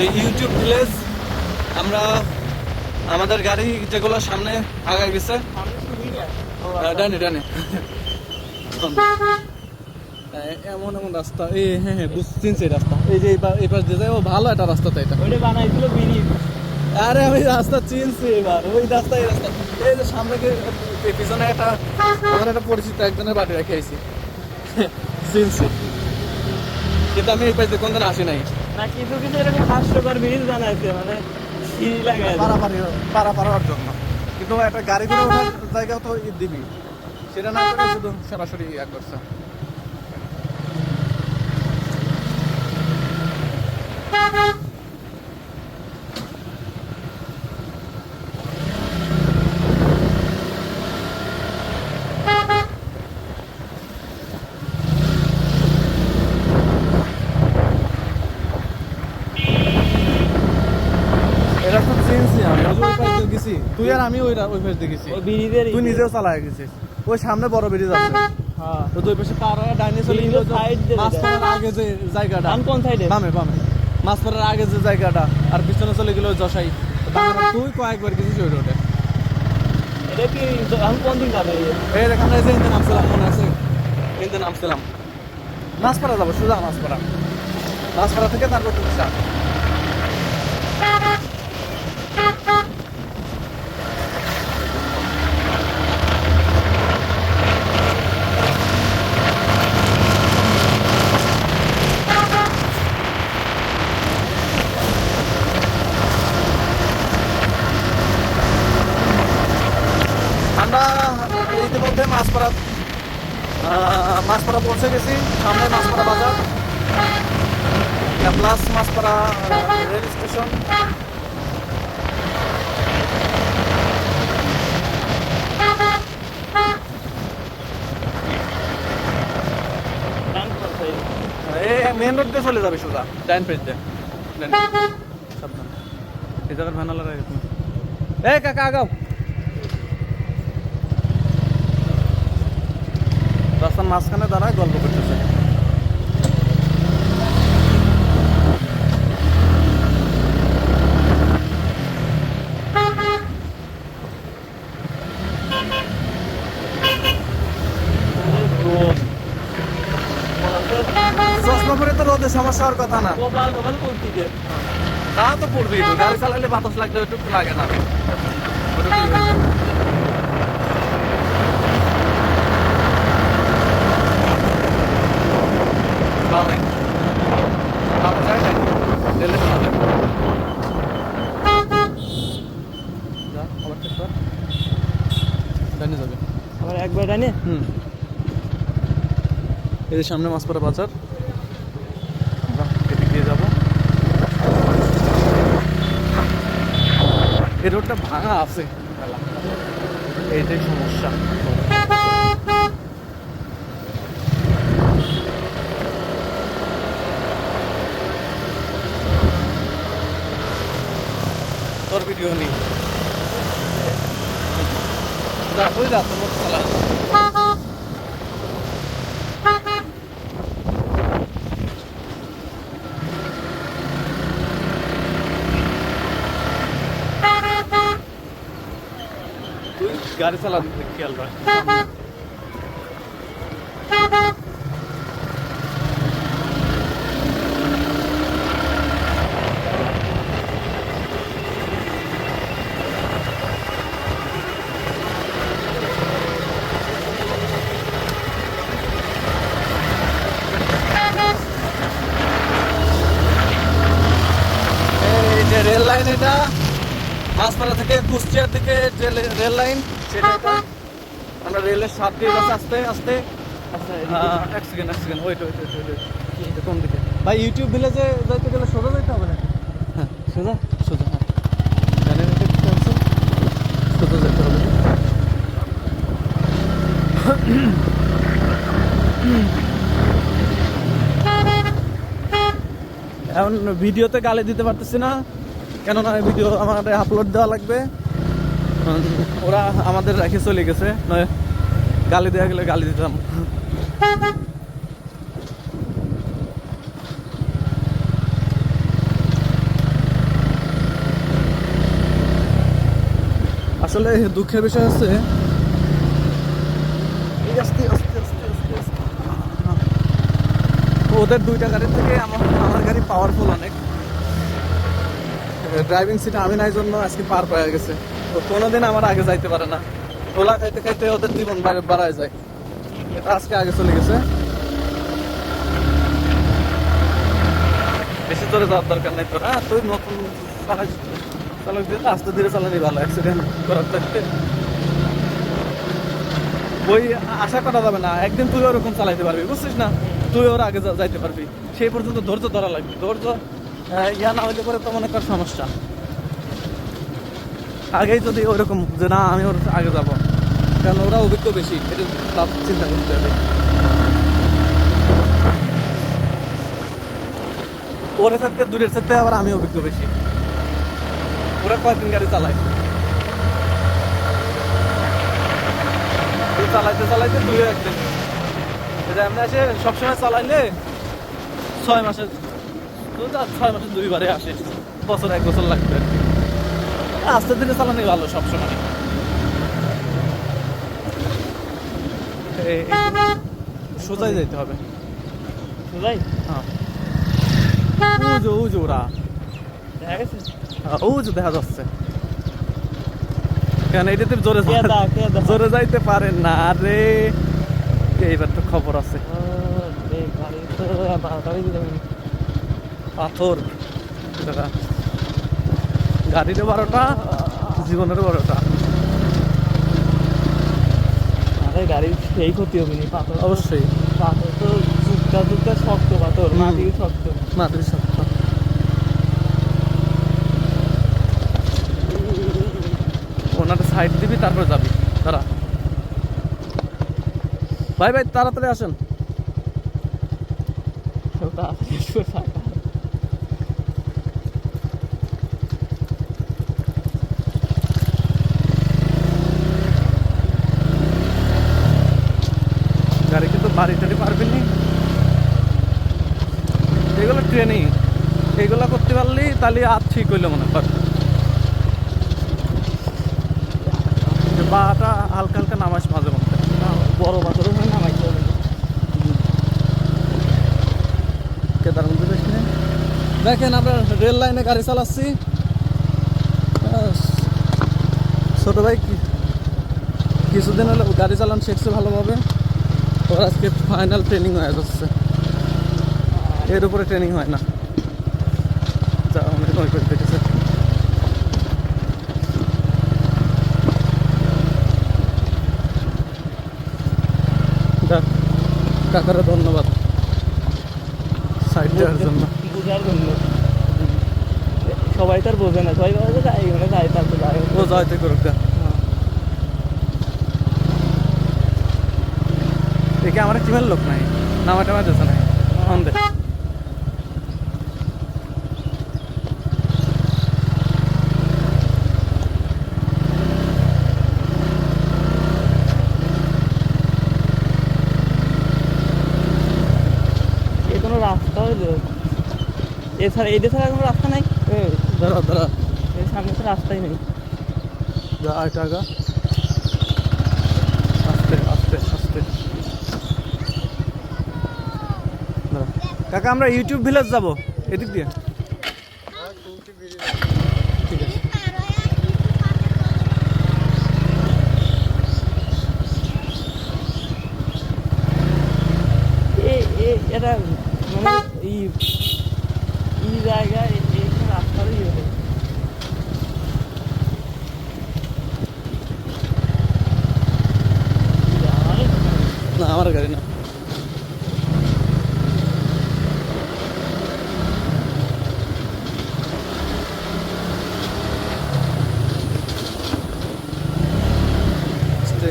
Khoksa YouTube village আমরা আমাদের গাড়ি যেগুলো সামনে আগায় গেছে। ডানে ডানে। এমন এমন রাস্তা। এই হ্যাঁ হ্যাঁ বুঝ চিনছি এই রাস্তা। এই যে এই পাশ দিয়ে যায় ও ভালো একটা রাস্তা তো এটা। বানাইছিল আরে আমি রাস্তা চিনছি এবার। ওই রাস্তা এই রাস্তা। এই যে সামনে পিছনে একটা আমার একটা পরিচিত একজনের বাড়ি রেখে আইছি। চিনছি। কিন্তু আমি এই পাশে কোনদিন আসি নাই। না কিছু কিছু এরকম হাস্যকর ব্রিজ বানাইছে মানে সিঁড়ি লাগাই পারাপারি পারা পারার জন্য। কিন্তু একটা গাড়ি করে ওঠার জায়গা তো দিবি সেটা না করে শুধু সরাসরি ইয়া করছে তো চিনছি আমি ওই যে ওই পাশ দিয়ে গেছি তুই আর আমি ওই ওই পাশ ব্রিজের তুই নিজেও চালায় গেছিস। ওই সামনে বড় ব্রিজ আছে। হ্যাঁ। তো দুই পাশে পার হয়ে ডাইনে চলে গেল ব্রিজের মাছ আগে যে জায়গাটা ডান কোন সাইডে বামে বামে। আগে যে জায়গাটা আর পিছনে চলে গেল যশাই বাংলা তুই কয়েকবার গেছিস ওই রোডে এটা কি এখন কোন দিন যাবে এই এখানে যে ইন্দে নামছিলাম মনে আছে? ইন্দে নামছিলাম মাছ পড়া যাব সোজা মাছ পড়া মাছ পড়া থেকে তারপর তুলসা আমরা ইতিমধ্যে মাছপাড়া মাছপাড়া পৌঁছে গেছি সামনে মাছপাড়া বাজার। Plus Machhpara rail station. Main road দিয়ে চলে যাবে সোজা। ডাইন পেজ দিয়ে। এই জায়গার ভ্যানালা রাখে তুমি। এই কাকা আগাও। রাস্তার মাঝখানে দাঁড়ায় গল্প করতেছে। চশমা তো রোদে সমস্যা হওয়ার কথা না। তা তো পড়বেই তো গাড়ি চালালে বাতাস লাগলে একটু লাগে না। যায় নাকি? আবার check কর। ডানে যাবে। আবার একবার ডানে হুম। যে সামনে মাছপাড়া বাজার আমরা এদিক দিয়ে যাব এই রোডটা ভাঙা আছে এইটাই সমস্যা তোর ভিডিও নেই। যা তুই যা তোর মতো চালা গাড়ি চালাতে খেয়াল রাখ এই যে রেল লাইন এটা মাছপাড়া থেকে কুষ্টিয়ার দিকে যে লে- রেল লাইন সেটা এটা আমরা রেলের সাত দিয়ে আস্তে আস্তে। আচ্ছা এক সেকেন্ড এক second wait wait wait wait কোন দিকে? ভাই ইউটিউব ভিলেজে যাইতে গেলে সোজা যাইতে হবে না হ্যাঁ সোজা? সোজা হ্যাঁ। জানেন আছে সোজা যেতে হবে। এখন ভিডিওতে গালে দিতে পারতেছি না কেননা ভিডিও আমাদের আপলোড দেওয়া লাগবে। ওরা আমাদের রেখে চলে গেছে নয় গালি দেওয়া গেলে গালি দিতাম। আসলে দুঃখের বিষয় হচ্ছে ওদের দুইটা গাড়ির থেকে আমার আমার গাড়ি পাওয়ারফুল অনেক। ড্রাইভিং সিট আমি নাই জন্য আজকে পার পাওয়া গেছে। তো কোনোদিন আমার আগে যাইতে পারে না। ওলা খাইতে খাইতে ওদের জীবন বাড়ায় যায়। আজকে আগে চলে গেছে। বেশি জোরে যাওয়ার দরকার নেই তোর। হ্যাঁ তুই নতুন চালক দিয়ে আস্তে ধীরে চালানি ভালো অ্যাক্সিডেন্ট করার থাকতে ওই আশা করা যাবে না, একদিন তুই ওরকম চালাইতে পারবি, বুঝছিস না? তুই ওর আগে যাইতে পারবি। সেই পর্যন্ত ধৈর্য ধরা লাগবে। ধৈর্য ইয়া না হইলে পরে তো মনে কর সমস্যা। আগেই যদি ওরকম যে না, আমি ওর আগে যাব। কারণ ওরা অভিজ্ঞ বেশি, এটা তার চিন্তা করতে হবে। ওরে থাকতে, দূরের থাকতে আবার আমি অভিজ্ঞ বেশি। ওরা কয়েকদিন গাড়ি চালায়। চালাইতে চালাইতে দূরে একদিন এটা এমনি আসে সবসময় চালাইলে ছয় মাসে তুই তো আর ছয় মাসে দুইবারে আসে। বছর, এক বছর লাগবে। আর কি। আস্তে ধীরে চালানি ভালো সবসময়। সোজাই যাইতে হবে। ভাই হ্যাঁ। উজো উজো ওরা। দেখা গেছে? উজো দেখা যাচ্ছে। কেন এটাতে জোরে জোরে যাইতে পারেন না রে। এইবার তো খবর আছে। পাথর। দেখা গাড়িরও বারোটা জীবনের বারোটা আরে গাড়ির সেই ক্ষতি হবে নি পাথর। অবশ্যই। পাথর তো চুপটা চুপটা শক্ত পাথর। মাটি শক্ত। মাটির সত্য ওনাটা সাইড দিবি তারপর যাবি। তারা ভাই ভাই তাড়াতাড়ি আসেন। ওটা আসলে ফাঁকা। গাড়ি কিন্তু বাড়ি টাড়ি পারবেন। নি এগুলো ট্রেনিং এগুলো করতে পারলি, তাহলে আর ঠিক হইল মনে কর। বাটা হালকা হালকা নামাজ মাঝে মধ্যে। বড় পাথরও না মাইতে হবে। না। কেদারগঞ্জ বেশি নেই দেখেন আমরা রেল লাইনে গাড়ি চালাচ্ছি। ছোট ভাই কিছুদিন হলে গাড়ি চালান শিখছে ভালোভাবে। ওর আজকে ফাইনাল ট্রেনিং হয়ে যাচ্ছে। এর উপরে ট্রেনিং হয় না। যা অনেক করে দেখেছে। যাক, কাকারা ধন্যবাদ। সাইড দেওয়ার জন্য। বুঝার জন্য। সবাই তার বোঝে না। সবাই বলে যে যাই মানে যাই তারপর যাই। ও যাইতে করুক আমার টিমের লোক নাই নামা টামা দিচ্ছে নাই। ফোন কোনো রাস্তা এছাড়া এদের ছাড়া কোনো রাস্তা নাই? দাঁড়া এর সামনে তো রাস্তাই নেই। টাকা আস্তে আস্তে আস্তে দাঁড়া। কাকা আমরা ইউটিউব ভিলেজ যাব। এদিক দিয়ে। এটা মানে এই জায়গায় রাস্তারই আমার গাড়ি না আস্তে।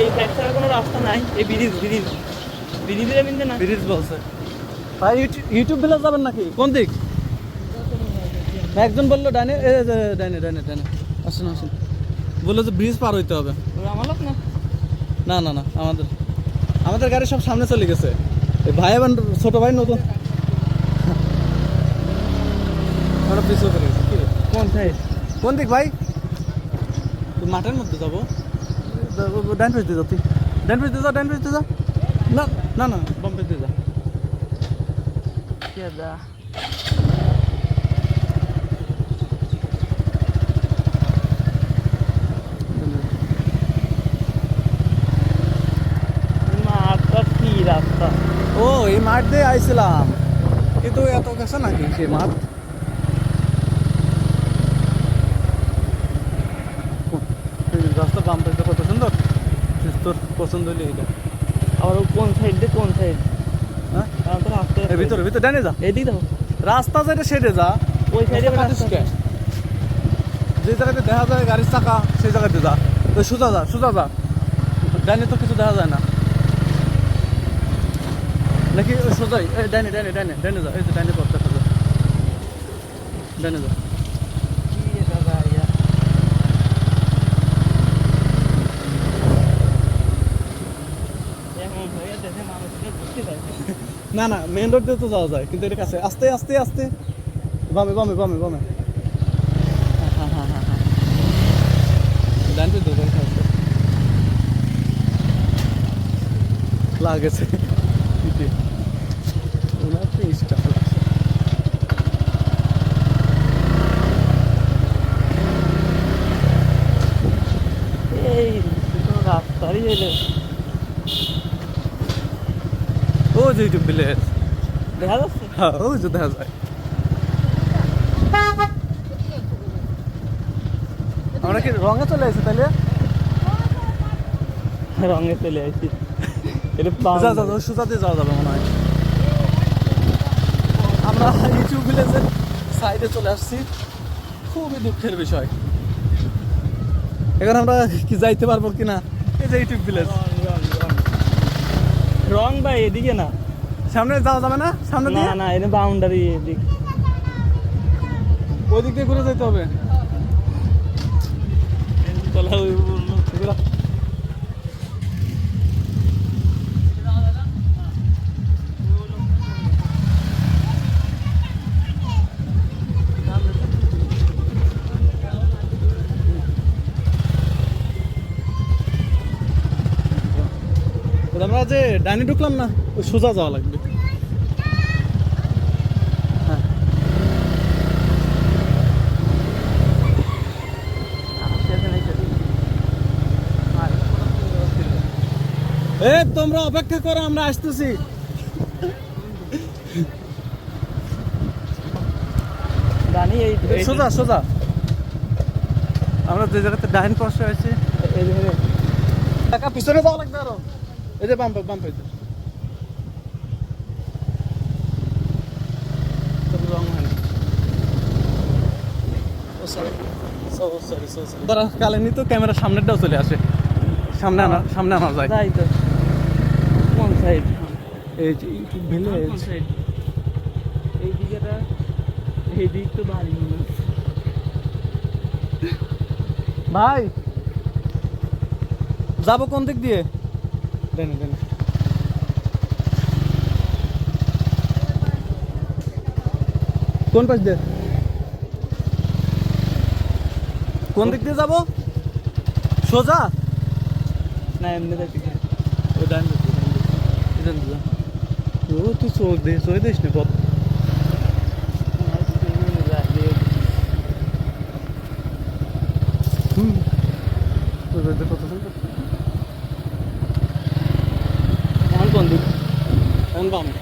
এই সাইড ছাড়া কোনো রাস্তা নাই এই ব্রিজ ব্রিজ বিড়ি দিলে মিনতে না ব্রিজ বলছে? ভাই ইউটিউব- ইউটিউব ভিলেজ যাবেন নাকি? কোন দিক? একজন বলল ডাইনে ডাইনে ডাইনে ডাইনে আসুন আসুন। বলল যে ব্রিজ পার হইতে হবে। না? না না না আমাদের। আমাদের গাড়ি সব সামনে চলে গেছে। এই ভাই এবং ছোট ভাই নতুন। কোন কোন দিক ভাই? তুই মাঠের মধ্যে যাব। ডান পেজ দিয়ে যাও তুই। ডান পেজ দিয়ে যাও ডান পেজ দিয়ে যাও না না না বাম পেজ দিয়ে যা। কেদা মাঠটা কি রাস্তা? ও এই মাঠ দিয়ে আইছিলাম। কিন্তু এত কাছে নাকি সে মাঠ? রাস্তা বাম পেজটা কত সুন্দর? তোর পছন্দ হলে এটা আবার কোন সাইড দিয়ে কোন সাইড হ্যাঁ তো ভিতরে ভিতরে ডানে যা এদিক দাও রাস্তা যেটা সেটে যা ওই সাইডে যে জায়গাতে দেখা যায় গাড়ির চাকা সেই জায়গাতে যা ওই সোজা যা সোজা যা ডাইনে তো কিছু দেখা যায় না নাকি সোজাই ডাইনে ডাইনে ডাইনে ডাইনে যা এই যে ডাইনে পথ দেখা ডাইনে যা এখন হয়ে দেশে মানুষকে ঘুরতে যায় না না মেন রোড দিয়ে তো যাওয়া যায় কিন্তু এটা কাছে আস্তে আস্তে আস্তে। বামে বামে বামে বামে। হ্যাঁ হ্যাঁ হ্যাঁ হ্যাঁ পেয়ে লাগেছে ওনার তো ইস্টা এই রাস্তারই এলে। ও যে ইউটিউব ভিলেজ দেখা যাচ্ছে? হ্যাঁ ও যে দেখা যায়। আমরা কি রঙে চলে এসেছি তাহলে? রঙে চলে আসছি এটা যা যা যা, সোজাতে যাওয়া যাবে মনে হয়। আমরা ইউটিউব ভিলেজের সাইডে চলে আসছি। খুবই দুঃখের বিষয়। এখন আমরা কি যাইতে পারব কিনা? এই যে ইউটিউব ভিলেজ রং ভাই এদিকে না। সামনে যাওয়া যাবে না? সামনে না না এটা বাউন্ডারি এদিক। ওই দিক দিয়ে ঘুরে যেতে হবে। তোলা ডাইনে ঢুকলাম না ওই সোজা যাওয়া লাগবে। হ্যাঁ। এ তোমরা অপেক্ষা করো আমরা আসতেছি। সোজা সোজা। আমরা যে জায়গাতে ডাইন পাশে আছি। এই টাকা পিছনে যাওয়া লাগবে আরও। যে বাম বাম পাইতে তো ক্যামেরা সামনেরটাও চলে আসে। সামনে আনা সামনে আনা যায়। তাই তো। কোন সাইড এই ইউটিউব ভিলেজ এই দিকেটা এই দিক তো বাড়ি ভাই! যাব কোন দিক দিয়ে? কোন পাশ দিয়ে? কোন দিক দিয়ে যাব? সোজা? না, এমনি ও, তুই চোখ দে চোখ দিস না, পথ। কত সুন্দর এখন কোন দিক এখন বামে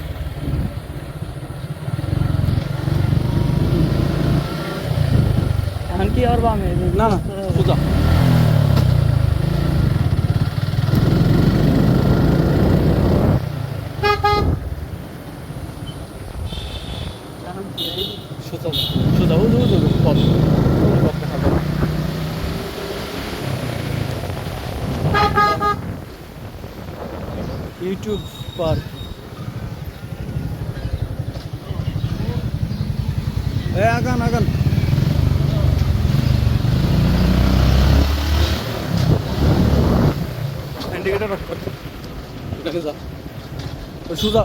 এখন কি আর বামে না না সোজা পথ পথ দেখা যাবে পার্ক এ আগান আগান। ইন্ডিকেটর যা। ওই সুজা।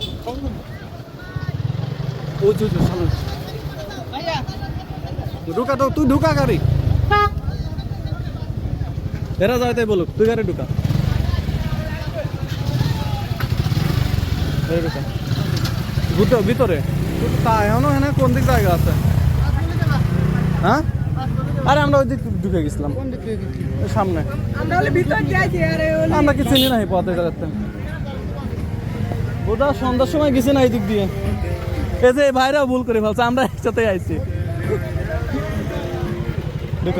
সামনে। ঢুকা তো তুই ঢুকা গাড়ি। এরা যায় তাই বলুক তুই গাড়ি ঢুকা। ঢুকা। ভিতরে ভিতরে। তা এখনও এখানে কোন দিক জায়গা আছে? হ্যাঁ? আরে আমরা ওই দিক ঢুকে গেছিলাম। সামনে। আমরা কি চিনি নাই পথে যাচ্ছে বোধা সন্ধ্যার সময় গেছে না এই দিক দিয়ে। এই যে এই ভাইরাও ভুল করে ফেলছে, আমরা একসাথে আইছি। এই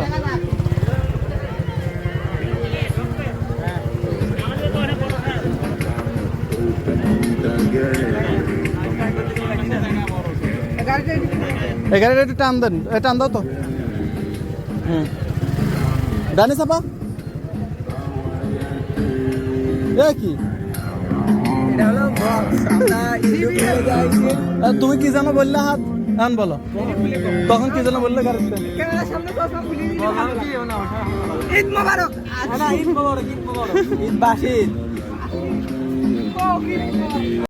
গাড়িটা একটু টান দেন টান দাও তো। হুম। ডানি চাপা। এ কি? তুমি কি জানো বললে হাত? আন বলো। তখন কি জানো বললে গাড়িতে ক্যামেরার সামনে কথা বলি ঈদ মোবারক ঈদ মোবারক ঈদ মোবারক। ঈদ বাসিদ